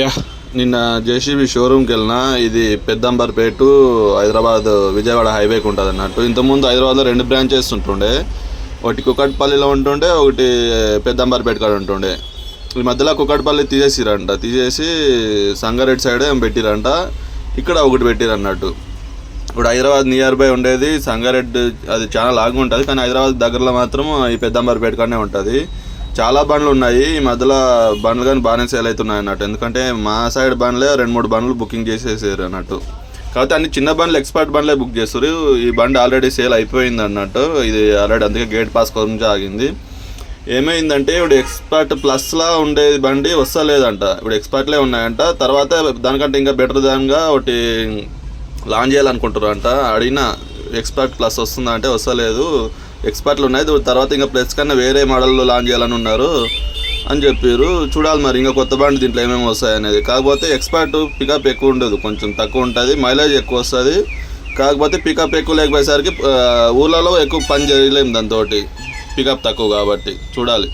Yeah నిన్న JCB షోరూమ్కి వెళ్ళినా ఇది పెద్దంబర్పేటు హైదరాబాద్ విజయవాడ హైవేకి ఉంటుంది అన్నట్టు ఇంతకుముందు హైదరాబాద్లో రెండు బ్రాంచెస్ ఉంటుండే. ఒకటి కుక్కట్పల్లిలో ఉంటుండే ఒకటి పెద్దంబర్పేట కాడ ఉంటుండే. ఈ మధ్యలో కుక్కట్పల్లి తీసేసిరంట. తీసేసి సంగారెడ్డి సైడ్ ఏం పెట్టిరంట. ఇక్కడ ఒకటి పెట్టిరు అన్నట్టు ఇప్పుడు హైదరాబాద్ నియర్ బై ఉండేది సంగారెడ్డి అది చాలా లాగా ఉంటుంది కానీ హైదరాబాద్ దగ్గరలో మాత్రం ఈ పెద్దంబర్పేట కాడనే ఉంటుంది. చాలా బండ్లు ఉన్నాయి. ఈ మధ్యలో బండ్లు కానీ బాగానే సేల్ అవుతున్నాయి అన్నట్టు. ఎందుకంటే మా సైడ్ బండ్లే రెండు మూడు బండ్లు బుకింగ్ చేసేసారు అన్నట్టు. కాకపోతే అన్ని చిన్న బండ్లు ఎక్స్పర్ట్ బండ్లే బుక్ చేస్తారు ఈ బండి ఆల్రెడీ సేల్ అయిపోయింది అన్నట్టు. ఇది ఆల్రెడీ అందుకే గేట్ పాస్ కోసం ఆగింది. ఏమైందంటే ఇప్పుడు ఎక్స్పర్ట్ ప్లస్లా ఉండే బండి వస్తలేదంట. ఇప్పుడు ఎక్స్పర్ట్లే ఉన్నాయంట. తర్వాత దానికంటే ఇంకా బెటర్ దానిగా ఒకటి లాంచ్ చేయాలనుకుంటారు అంట. అడిగిన ఎక్స్పర్ట్ ప్లస్ వస్తుందా అంటే వస్తలేదు. ఎక్స్పర్ట్లు ఉన్నాయి. తర్వాత ఇంకా ప్లస్ కన్నా వేరే మోడల్లో లాంచ్ చేయాలని ఉన్నారు అని చెప్పారు. చూడాలి మరి ఇంకా కొత్త బండి దీంట్లో ఏమేమి వస్తాయి అనేది కాకపోతే ఎక్స్పర్ట్ పికప్ ఎక్కువ ఉండదు. కొంచెం తక్కువ ఉంటుంది. మైలేజ్ ఎక్కువ వస్తుంది. కాకపోతే పికప్ ఎక్కువ లేకపోయేసరికి ఊళ్ళలో ఎక్కువ పని చేయలేము దాంతో పికప్ తక్కువ కాబట్టి. చూడాలి.